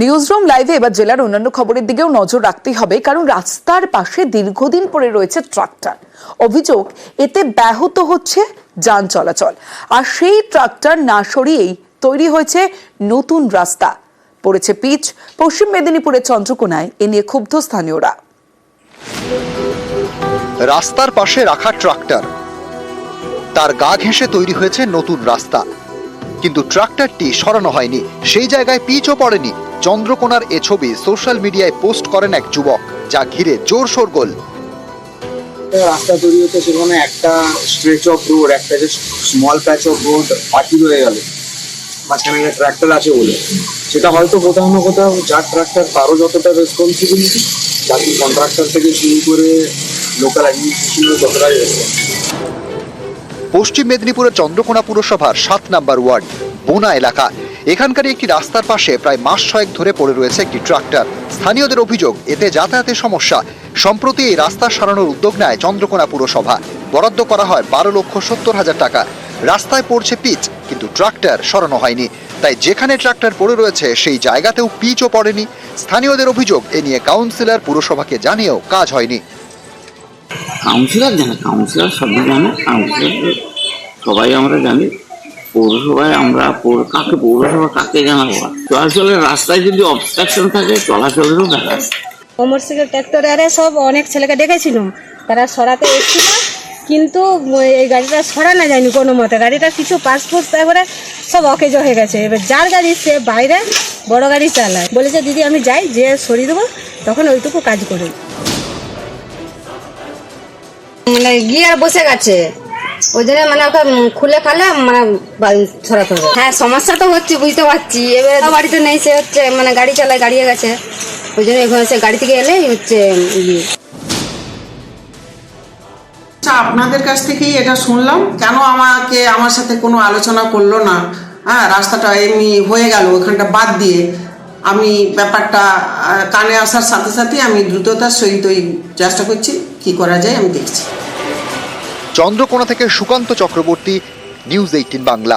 Newsroom লাইভে এবার জেলার অন্যান্য খবরের দিকেও নজর রাখতেই হবে, কারণ রাস্তার পাশে দীর্ঘদিন পরে রয়েছে ট্রাক্টর। অভিযোগ, এতে ব্যাহত হচ্ছে যান চলাচল। আর সেই ট্রাক্টর না সরিয়েই তৈরি হয়েছে নতুন রাস্তা। পড়েছে পিচ, পশ্চিম মেদিনীপুরের চন্দ্রকোনায়, এ নিয়ে ক্ষুব্ধ স্থানীয়রা। রাস্তার পাশে রাখা ট্রাক্টর, তার গা ঘেঁষে তৈরি হয়েছে নতুন রাস্তা। কিন্তু ট্রাক্টরটি সরানো হয়নি। সেই জায়গায় পিচও পড়েনি। চন্দ্রকোনার এ ছবি সোশ্যাল মিডিয়ায় পোস্ট করেন এক যুবক, যা ঘিরে জোর শোরগোল। একটা রাস্তা তৈরি হচ্ছে সেখানে একটা স্ট্রেচ অফ রোড একটা যে স্মল প্যাচ অফ রোড বাকি রয়ে গেল। মাঝখানে ট্র্যাক্টর আছে বলে। সেটা হয়তো কোথাও না কোথাও যার ট্র্যাক্টর তারও যতটা রেসপন্সিবিলিটি বাকি কন্ট্রাক্টর থেকে শুরু করে লোকাল অ্যাডমিনিস্ট্রেশনের যতটাই রেসপন্সিবিলিটি পশ্চিম মেদিনীপুরের চন্দ্রকোনা পুরসভার সাত নাম্বার ওয়ার্ড, বোনা এলাকা। এখানকার একটি রাস্তার পাশে প্রায় মাস ছয়েক ধরে পড়ে রয়েছে একটি ট্রাক্টর। স্থানীয়দের অভিযোগ, এতে যাতায়াতের সমস্যা। সম্প্রতি এই রাস্তা সারানোর উদ্যোগ নেয় চন্দ্রকোনা পুরসভা। বরাদ্দ করা হয় বারো লক্ষ সত্তর হাজার টাকা। রাস্তায় পড়ছে পিচ, কিন্তু ট্রাক্টর সরানো হয়নি। তাই যেখানে ট্রাক্টর পড়ে রয়েছে, সেই জায়গাতেও পিচও পড়েনি। স্থানীয়দের অভিযোগ, এ নিয়ে কাউন্সিলর পুরসভাকে জানিয়েও কাজ হয়নি। কাউন্সিলর জানে কাউন্সিলর সবই জানে কাউন্সিলর সবাই আমরা জানি, পৌরসভায় আমরা কাকে, পৌরসভা কাকে জানাব? আর? চলাচলের রাস্তায় যদি অবস্ট্রাকশন থাকে, চলাচলেরও ব্যাপার। ওমর সিংয়ের ট্র্যাক্টরে সব অনেক ছেলেকে ডেকেছিলাম তারা সরাতে এসেছিল, কিন্তু এই গাড়িটা সরানো যায়নি কোনো মতে। গাড়িটা কিছু পাসপোর্ট তারপরে সব অকেজ হয়ে গেছে। এবার যার গাড়ি সে বাইরে, বড় গাড়ি চালায়। বলেছে, দিদি, আমি যাই যে সরিয়ে দেবো, তখন ওইটুকু কাজ করি মানে গিয়ার বসে গেছে। ওই জন্য মানে ওকে খুলে খালে মানে সরাতে হবে। হ্যাঁ সমস্যা তো হচ্ছে, বুঝতে পারছি। এবারে বাড়িতে নেই, সে হচ্ছে মানে গাড়ি চালায় গাড়িয়ে গেছে। ওই জন্য এখানে সে গাড়ি থেকে এলেই হচ্ছে ইয়ে। আচ্ছা আপনাদের কাছ থেকেই এটা শুনলাম। কেন আমাকে আমার সাথে কোনো আলোচনা করল না? হ্যাঁ রাস্তাটা এমনি হয়ে গেল, ওখানটা বাদ দিয়ে। আমি ব্যাপারটা কানে আসার সাথে সাথে আমি দ্রুততার সহিত ওই চেষ্টা করছি। কি করা যায় আমি দেখছি। চন্দ্রকোনা থেকে সুকান্ত চক্রবর্তী নিউজ এইটিন বাংলা।